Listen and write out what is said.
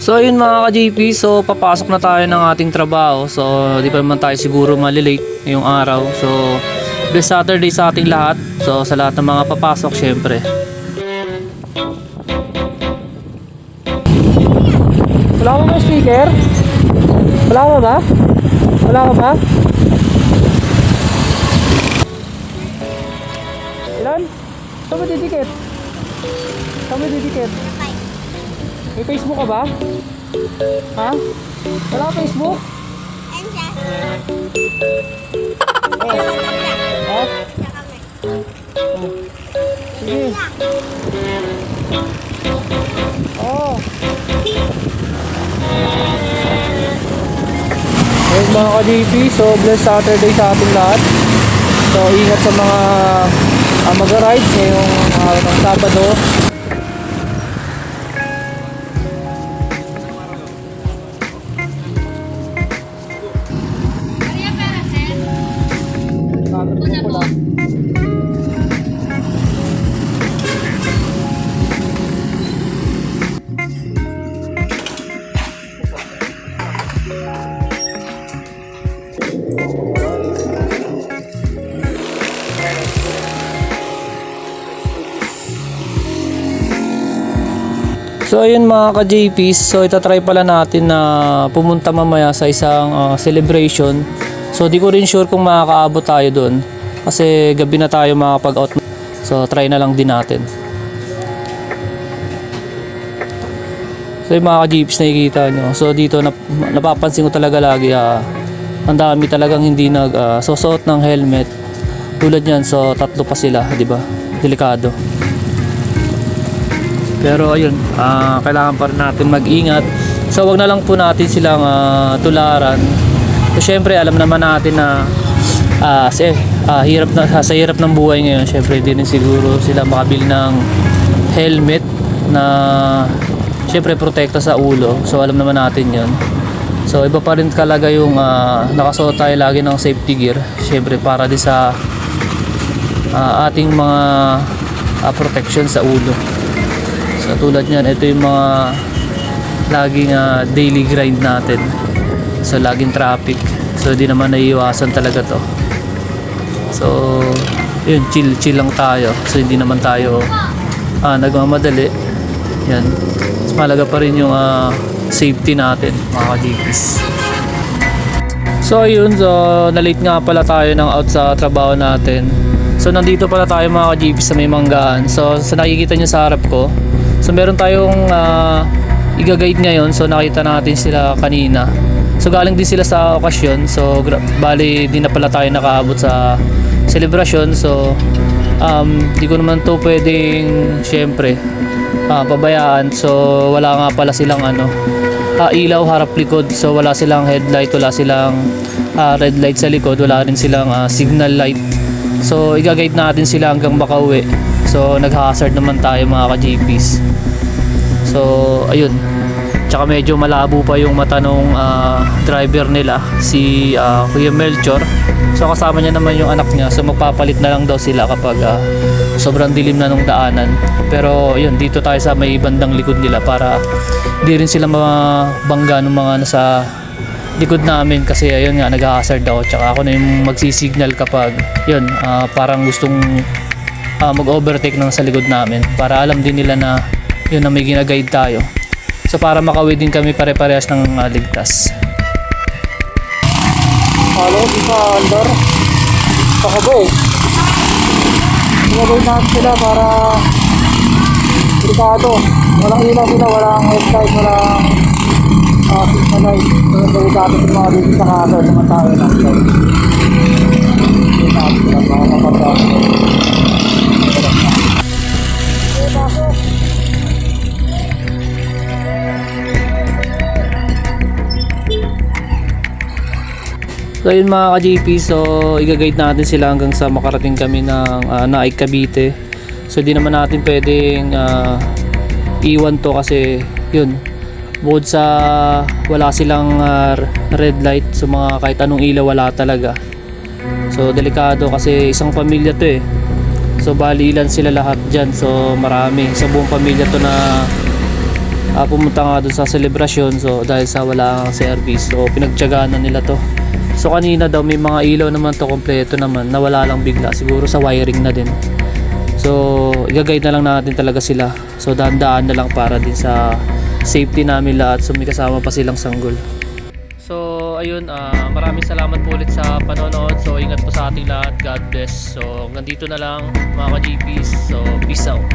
So ayun mga ka-JP, so papasok na tayo ng ating trabaho. So di pa naman tayo siguro malilate ngayong araw. So best Saturday sa ating lahat. So sa lahat ng mga papasok syempre. Wala ka ba speaker? Wala ka ba? Wala ka ba? Ilan? Saan mo didikit? Saan mo didikit? May Facebook ka ba? Ha? Wala ka Facebook? Oh. Ha? Oh. Sige. Oh. Ayun mga ka-DP, so blessed Saturday sa ating lahat. So ingat sa mga uh, mag-ride ngayong araw ng Sabado. So ayun mga ka-JPs, so itatry pala natin na pumunta mamaya sa isang ah, celebration. So di ko rin sure kung makakaabot tayo doon kasi gabi na tayo makapag-out. So try na lang din natin. So yung mga ka-JPs nakikita nyo. So dito nap napapansin ko talaga lagi ah, ang dami talagang hindi nag susuot ng helmet. Tulad yan, so tatlo pa sila, di ba? Delikado. Pero ayun, ah, kailangan pa rin natin mag-ingat. So wag na lang po natin silang ah, tularan. So syempre alam naman natin na ah, sa, ah, hirap na, sa hirap ng buhay ngayon, syempre hindi rin siguro sila makabili ng helmet na syempre protekta sa ulo. So alam naman natin 'yon. So iba pa rin talaga yung ah, nakasuot tayo lagi ng safety gear. Syempre para din sa ah, ating mga ah, protection sa ulo. So tulad niyan, ito yung mga laging ah, daily grind natin. So laging traffic. So di naman naiiwasan talaga to. So yun, chill chill lang tayo. So hindi naman tayo ah, nagmamadali. Yan. Mas malaga pa rin yung ah, safety natin, mga ka-GPs. So ayun, so na-late nga pala tayo ng out sa trabaho natin. So nandito pala tayo mga ka-GP sa may manggaan. So sa nakikita nyo sa harap ko, so meron tayong uh, iga-guide ngayon. So nakita natin sila kanina. So galing din sila sa okasyon. So bali di na pala tayo nakaabot sa celebration. So um, di ko naman to pwedeng syempre ah, pabayaan. So wala nga pala silang ano ah, ilaw harap likod. So wala silang headlight, wala silang ah, red light sa likod, wala rin silang ah, signal light. So i-guide natin sila hanggang makauwi. So nag-hazard naman tayo mga ka-JPs. So ayun. Tsaka medyo malabo pa yung mata nung ah, driver nila, si ah, Kuya Melchor. So kasama niya naman yung anak niya. So magpapalit na lang daw sila kapag ah, sobrang dilim na nung daanan. Pero yun, dito tayo sa may bandang likod nila para di rin sila mabangga ng mga nasa likod namin kasi ayun nga nag-hazard ako tsaka ako na yung magsisignal kapag yun ah, parang gustong ah, mag-overtake ng sa likod namin para alam din nila na yun na may ginaguide tayo. So para makauwi din kami pare-parehas ng ah, ligtas. Halo, di sa andar pakabo eh Ginagawin natin sila para delikado. Walang ilaw sila, walang headlight, walang uh, signal light. Delikado sa mga dito sa kasar mga tao na So yun mga ka-JP, so i-guide natin sila hanggang sa makarating kami ng uh, Naik Cavite. So di naman natin pwedeng ah, iwan to kasi yun, bukod sa wala silang ah, red light, so mga kahit anong ilaw wala talaga. So delikado kasi isang pamilya to eh. So bali ilan sila lahat dyan, so marami. Sa buong pamilya to na ah, pumunta nga dun sa celebration so dahil sa wala ang service so pinagtyagaan na nila to so kanina daw may mga ilaw naman to kompleto naman nawala lang bigla siguro sa wiring na din so igagayad na lang natin talaga sila so dahan-dahan na lang para din sa safety namin lahat so may kasama pa silang sanggol So, ayun, ah, maraming salamat po ulit sa panonood. So, ingat po sa ating lahat. God bless. So, hanggang dito na lang mga ka-GPs. So, peace out.